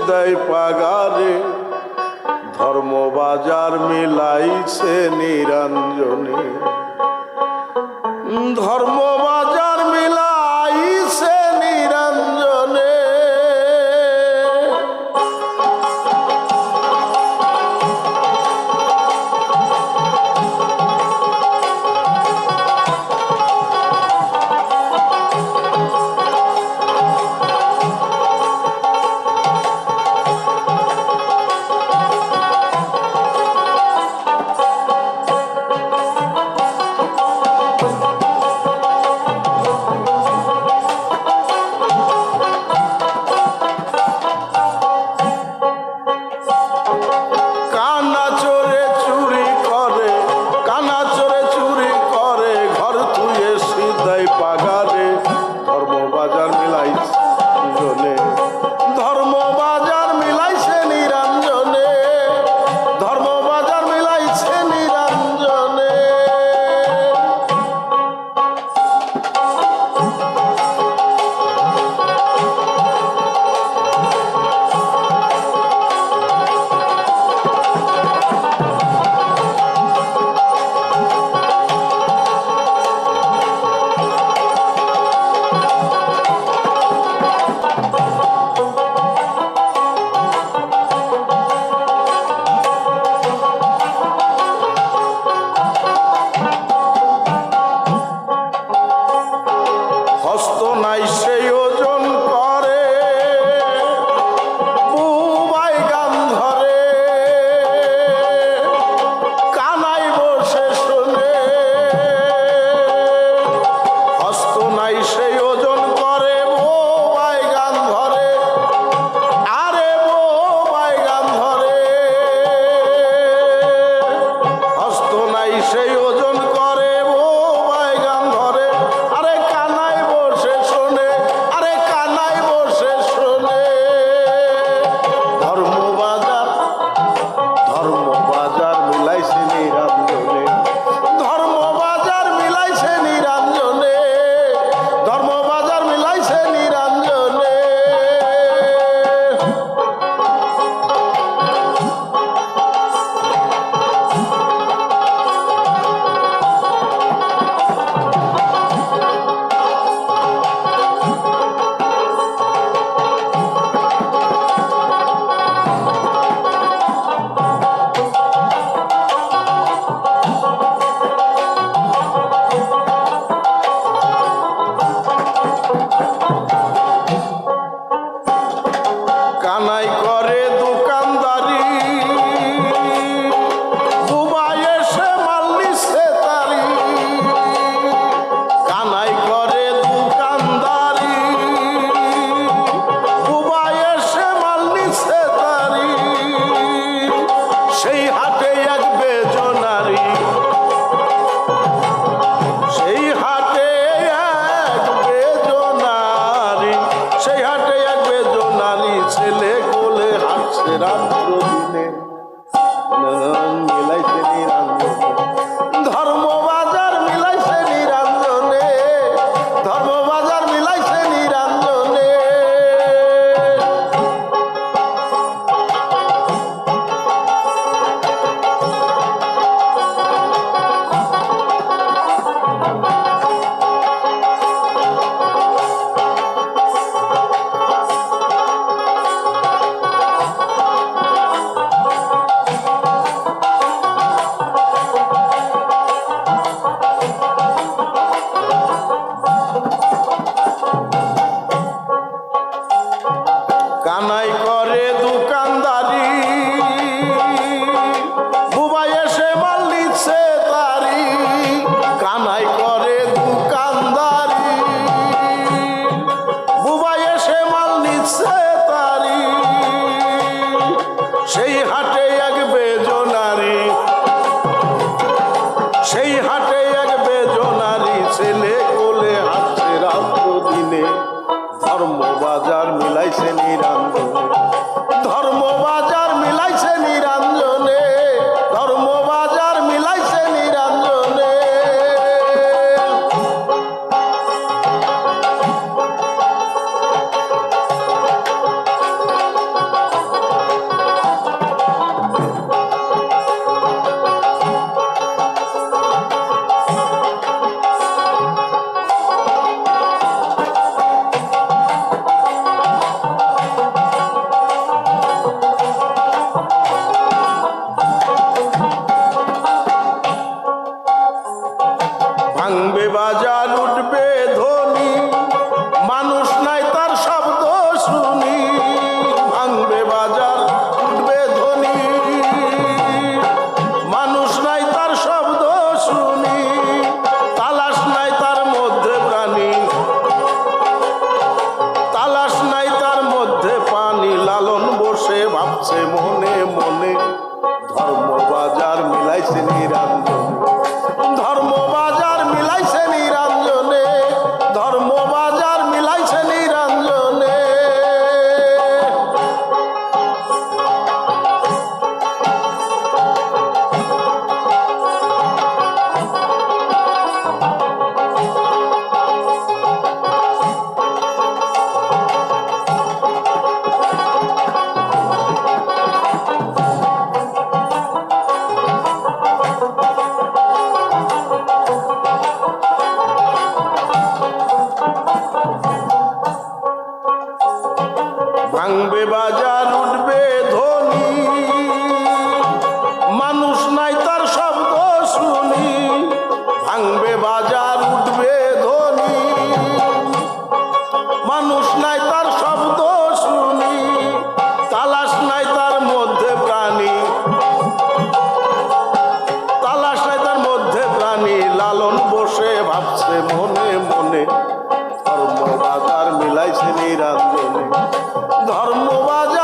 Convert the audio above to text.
করে পাগারে ধর্ম বাজার মিলাইছে নিরঞ্জনে। ধর্মবাজার ধর্মবাজার ধর্মবাজার মিলাইছে বাজার উঠবে ধনী মানুষ নাই তার শব্দ শুনি, তালাশ নাই তার মধ্যে প্রাণী। তালাশ নাই তার মধ্যে প্রাণী, লালন বসে ভাবছে মনে মনে। ধর্ম বাজার মিলাইছে নিরঞ্জনে। ধর্ম বাজার